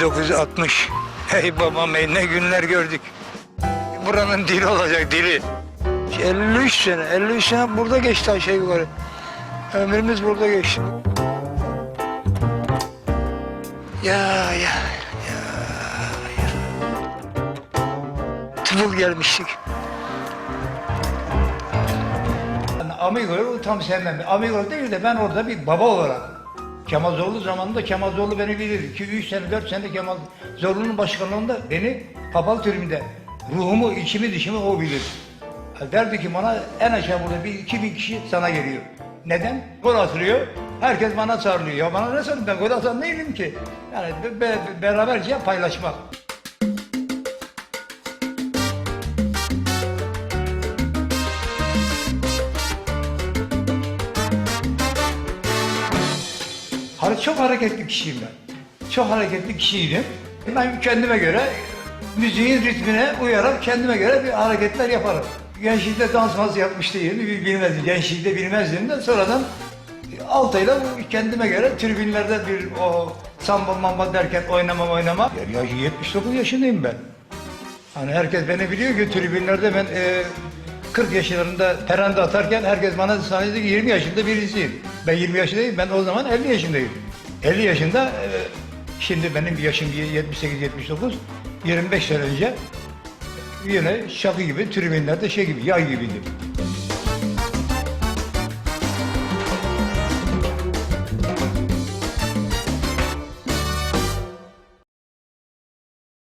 1960. Hey babam ey ne günler gördük. Buranın dili olacak dili. 53 sene, 53 sene burada geçti aşağı yukarı. Ömrümüz burada geçti. Ya ya ya ya. Tıfıl gelmiştik. Amigo'yu tam sevmem. Amigo değil de ben orada bir baba olarak Kemal Zorlu zamanında Kemal Zorlu beni bilir. 2-3 sene 4 sene Kemal Zorlu'nun başkanlığında beni Papal Tribü'nde ruhumu, içimi, dişimi o bilir. Derdi ki bana en aşağı burada bir 2000 kişi sana geliyor. Neden? Gol atılıyor. Herkes bana sarılıyor. Ya bana ne sarılıyor? Ben gol atan değilim ki. Yani be- be- beraberce paylaşmak. Çok hareketli kişiyim ben. Çok hareketli kişiydim. Ben kendime göre müziğin ritmine uyarak kendime göre bir hareketler yaparım. Gençlikte dans maz yapmış değilim, bil- bilmezdim. Gençlikte bilmezdim de sonradan altayla kendime göre tribünlerde bir o samba mamba derken oynamam oynamam. Ya, ya 79 yaşındayım ben. Hani herkes beni biliyor ki tribünlerde ben e, 40 yaşlarında perende atarken herkes bana sahnede ki 20 yaşında birisiyim. Ben 20 yaşındayım, ben o zaman 50 yaşındayım. 50 yaşında, şimdi benim yaşım 78-79, 25 sene önce yine şakı gibi tribünlerde şey gibi, yay gibiydim.